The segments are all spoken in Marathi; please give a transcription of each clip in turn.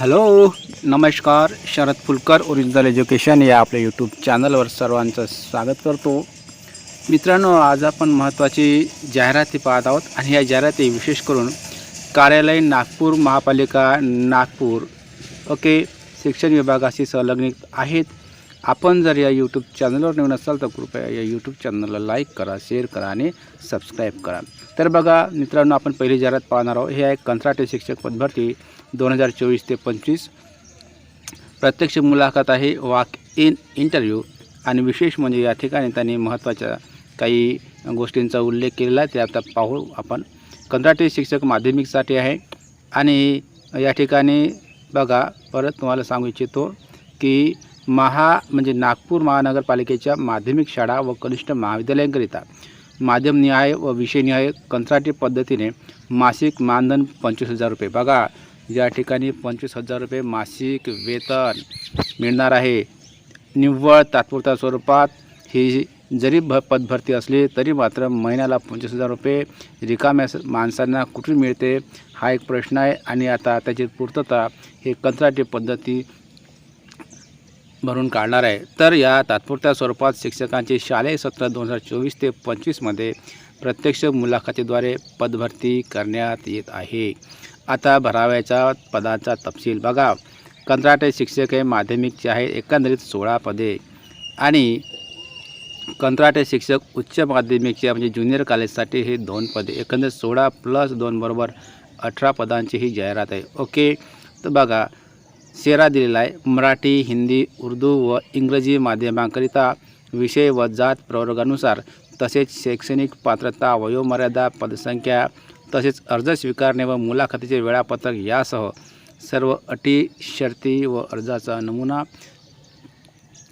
हॅलो नमस्कार. शरद फुलकर ओरिजिनल एज्युकेशन या आपल्या यूट्यूब चॅनलवर सर्वांचं स्वागत करतो. मित्रांनो आज आपण महत्त्वाची जाहिराती पाहत आहोत आणि या जाहिराती विशेष करून कार्यालय नागपूर महापालिका नागपूर. ओके शिक्षण विभागाशी संलग्नित आहेत. आपण जर या यूट्यूब चॅनलवर नवीन असाल तर कृपया या यूट्यूब चॅनलला लाईक करा शेअर करा आणि सबस्क्राईब करा. तर बघा मित्रांनो आपण पहिली जाहिरात पाहणार आहोत. हे आहे कंत्राटी शिक्षक पदभरती. दोन हजार चोवीस ते पंचवीस. प्रत्यक्ष मुलाखत आहे वाक इन इंटरव्ह्यू. आणि विशेष म्हणजे या ठिकाणी त्यांनी महत्त्वाच्या काही गोष्टींचा उल्लेख केलेला आहे ते आता पाहू आपण. कंत्राटी शिक्षक माध्यमिकसाठी आहे. आणि या ठिकाणी बघा परत तुम्हाला सांगू इच्छितो की महा म्हणजे नागपूर महानगरपालिकेच्या माध्यमिक शाळा व कनिष्ठ महाविद्यालयांकरिता माध्यमनिहाय व विषयनिहाय कंत्राटी पद्धतीने मासिक मानधन पंचवीस हजार रुपये. बघा या ठिकाणी पंचवीस हजार रुपये मासिक वेतन मिळणार आहे. निव्वळ तात्पुरत्या स्वरूपात ही जरी भ पदभरती असली तरी मात्र महिन्याला पंचवीस हजार रुपये रिकाम्या माणसांना कुठून मिळते हा एक प्रश्न आहे. आणि आता त्याची पूर्तता हे कंत्राटी पद्धती भरून काढणार आहे. तर या तात्पुरत्या स्वरूपात शिक्षकांचे शालेय सत्र दोन हजार चोवीस ते पंचवीसमध्ये प्रत्यक्ष मुलाखतीद्वारे पदभरती करण्यात येत आहे. आता भराव्याच्या पदाचा तपशील बघा. कंत्राटे शिक्षक हे माध्यमिकचे आहे एकंदरीत सोळा पदे. आणि कंत्राटे शिक्षक उच्च माध्यमिकचे म्हणजे ज्युनियर कॉलेजसाठी हे दोन पदे. एकंदरीत सोळा प्लस दोन बरोबर अठरा पदांची ही जाहिरात आहे. ओके? तर बघा शेरा दिलेला आहे. मराठी हिंदी उर्दू व इंग्रजी माध्यमांकरिता विषय व जात प्रवर्गानुसार तसेच शैक्षणिक पात्रता वयोमर्यादा पदसंख्या तसेच अर्ज स्वीकारणे व मुलाखतीचे वेळापत्रक यासह सर्व अटी शर्ती व अर्जाचा नमुना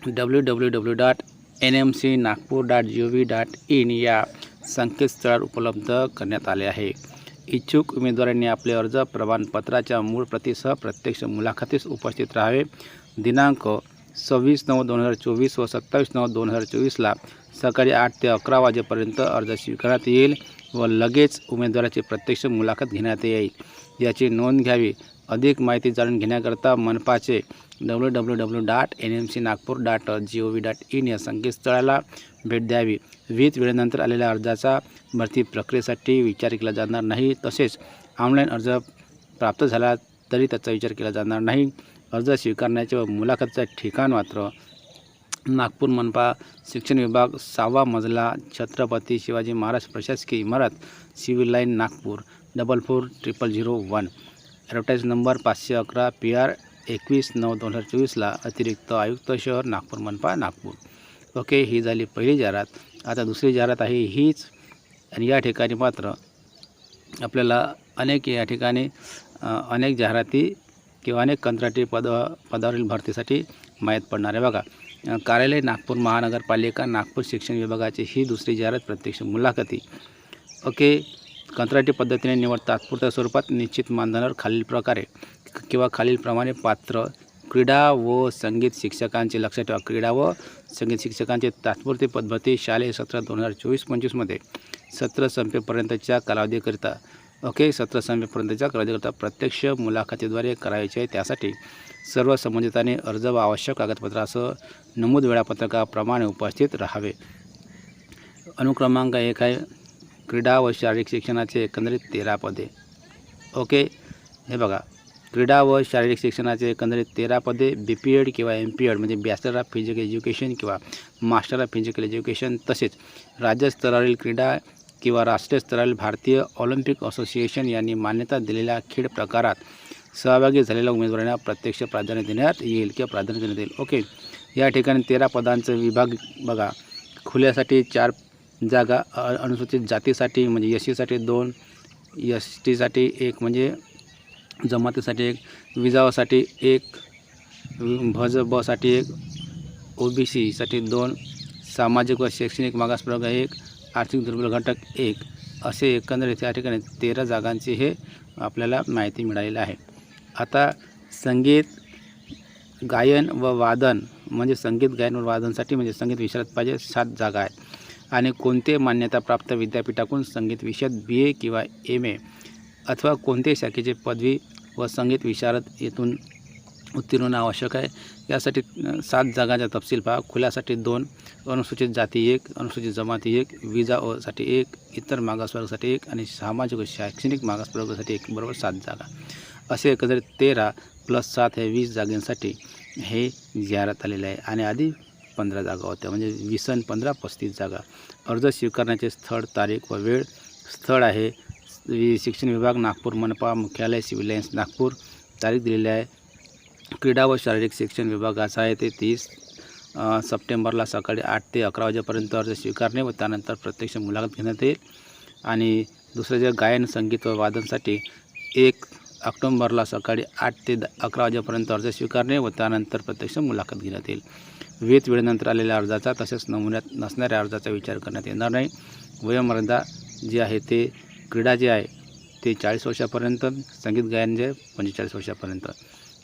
W W W dot N M C Nagpur dot G O V dot in या संकेतस्थळावर उपलब्ध करण्यात आले आहे. इच्छुक उमेदवारांनी आपले अर्ज प्रमाणपत्राच्या मूळ प्रतीसह प्रत्यक्ष मुलाखतीस उपस्थित राहावे. दिनांक सव्वीस नऊ दोन हजार चोवीस व सत्तावीस नऊ दोन हजार चोवीसला सकाळी आठ ते अकरा वाजेपर्यंत अर्ज स्वीकारण्यात येईल. व लगेच उमेदवाराची प्रत्यक्ष मुलाखत घेण्यात येईल. याची नोंद घ्यावी. अधिक माहिती जाणून घेण्याकरता मनपाचे W W W dot N M C Nagpur dot G O V dot in या संकेतस्थळाला भेट द्यावी. वीज वेळेनंतर आलेल्या अर्जाचा भरती प्रक्रियेसाठी विचार केला जाणार नाही. तसेच ऑनलाईन अर्ज प्राप्त झाला तरी त्याचा विचार केला जाणार नाही. अर्ज स्वीकारण्याचे व मुलाखतीचं ठिकाण मात्र नागपूर मनपा शिक्षण विभाग सहावा मजला छत्रपती शिवाजी महाराज प्रशासकीय इमारत civil line Nagpur double four triple zero one. Advertise number पाचशे अकरा पी आर एकवीस नऊ दोन हजार चोवीसला अतिरिक्त आयुक्त शहर नागपूर मनपा नागपूर. ओके ही झाली पहिली जाहिरात. आता दुसरी जाहिरात आहे हीच. आणि या ठिकाणी मात्र आपल्याला अनेक या ठिकाणी अनेक जाहिराती किंवा अनेक कंत्राटी पद पदावरील भरतीसाठी माहीत पडणार आहे. बघा कार्यालय नागपूर महानगरपालिका नागपूर शिक्षण विभागाची ही दुसरी जाहिरात प्रत्यक्ष मुलाखती ओके कंत्राटी पद्धतीने निवड तात्पुरत्या स्वरूपात निश्चित मानधनावर खालील प्रकारे किंवा खालीलप्रमाणे पात्र क्रीडा व संगीत शिक्षकांचे लक्षात ठेवा. क्रीडा व संगीत शिक्षकांचे तात्पुरते पद्धती शालेय सत्र दोन हजार चोवीस पंचवीसमध्ये सत्र संपेपर्यंतच्या कालावधीकरिता ओके सत्र संपेपर्यंतच्या कालावधीकरिता प्रत्यक्ष मुलाखतीद्वारे करायचे आहे. त्यासाठी सर्व संबंधितांनी अर्ज व आवश्यक कागदपत्रासह नमूद वेळापत्रकाप्रमाणे उपस्थित राहावे. अनुक्रमांक एक आहे क्रीडा व शारीरिक शिक्षणाचे एकंदरीत तेरा पदे. ओके हे बघा. क्रीडा व शारीरिक शिक्षणाचे एकंदरीत तेरा पदे बी पी एड किंवा एम पी एड म्हणजे बॅचलर ऑफ फिजिकल एज्युकेशन किंवा मास्टर ऑफ फिजिकल एज्युकेशन तसेच राज्यस्तरावरील क्रीडा किंवा राष्ट्रीय स्तरावरील भारतीय ऑलिम्पिक असोसिएशन यांनी मान्यता दिलेल्या खेळ प्रकारात सहभागी झालेल्या उमेदवारांना प्रत्यक्ष प्राधान्य देण्यात येईल किंवा प्राधान्य देण्यात येईल. ओके. या ठिकाणी तेरा पदांचं विभाग बघा. खुल्यासाठी चार जागा अनुसूचित जातीसाठी म्हणजे एस सीसाठी दोन एस टीसाठी एक म्हणजे जमातीसाठी एक विजावासाठी एक भज बसाठी एक ओ बी सीसाठी दोन सामाजिक व शैक्षणिक मागास एक आर्थिक दुर्बल घटक एक असे एकंदरीत या ठिकाणी तेरा जागांची हे आपल्याला माहिती मिळालेली आहे. आता संगीत गायन व वादन म्हणजे संगीत गायन व वादनसाठी म्हणजे संगीत विषयात पाहिजे सात जागा आहेत. आणि कोणते मान्यताप्राप्त विद्यापीठाकडून संगीत विषयात बी ए किंवा एम ए अथवा कोणत्याही शाखेची पदवी व संगीत विशारद येथून उत्तीर्ण होणं आवश्यक आहे. यासाठी सात जागांचा तपशील पहा. खुल्यासाठी दोन अनुसूचित जाती एक अनुसूचित जमाती एक विजा एक इतर मागासवर्गासाठी एक आणि सामाजिक व शैक्षणिक मागासवर्गासाठी एक. बरोबर सात जागा. असे एकंदरीत तेरा प्लस सात हे वीस जागेंसाठी हे जाहिरात आलेले आहे. आणि आधी पंधरा जागा होत्या. म्हणजे वीस आणि पंधरा पस्तीस जागा. अर्ज स्वीकारण्याचे स्थळ तारीख व वेळ. स्थळ आहे. शिक्षण विभाग नागपूर मनपा मुख्यालय सिव्हिल लाईन्स नागपूर. तारीख दिलेली आहे. क्रीडा व शारीरिक शिक्षण विभागाचा आहे ते तीस सप्टेंबरला सकाळी आठ ते अकरा वाजेपर्यंत अर्ज स्वीकारणे व त्यानंतर प्रत्यक्ष मुलाखत घेण्यात येईल. आणि दुसरं जे गायन संगीत व वादनसाठी एक ऑक्टोंबरला सकाळी आठ ते द अकरा वाजेपर्यंत अर्ज स्वीकारणे व त्यानंतर प्रत्यक्ष मुलाखत घेण्यात येईल. विविध वेळेनंतर आलेल्या अर्जाचा तसेच नमुन्यात नसणाऱ्या अर्जाचा विचार करण्यात येणार नाही. वयोमर्यादा जी आहे ते क्रीडा जे आहे ते चाळीस वर्षापर्यंत संगीत गायन जे आहे पंचेचाळीस वर्षापर्यंत.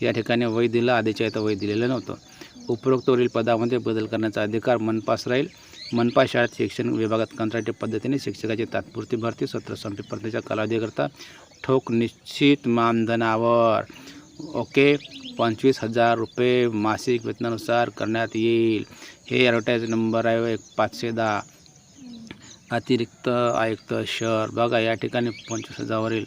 या ठिकाणी वय दिलं आधीच्या इथं वय दिलेलं नव्हतं. उपरोक्तवरील पदामध्ये बदल करण्याचा अधिकार मनपास राहील. मनपा शाळेत शिक्षण विभागात कंत्राटी पद्धतीने शिक्षकाची तात्पुरती भरती सत्र संपेपर्यंतच्या कालावधीकरता ठोक निश्चित मानधनावर. ओके पंचवीस हजार रुपये मासिक वेतनानुसार करण्यात येईल. हे ॲडव्हर्टाईज नंबर आहे एक पाचशे दहा. अतिरिक्त आयुक्त शहर बघा या ठिकाणी पंचवीस हजारावरील.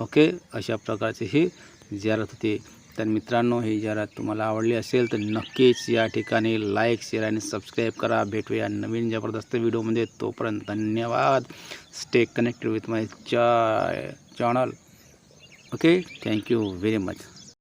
ओके अशा प्रकारची ही जाहिरात होती. तर मित्रांनो ही जाहिरात तुम्हाला आवडली असेल तर नक्कीच या ठिकाणी लाईक शेअर आणि सबस्क्राईब करा. भेटूया नवीन जबरदस्त व्हिडिओमध्ये तोपर्यंत धन्यवाद. Stay connected with my channel okay thank you very much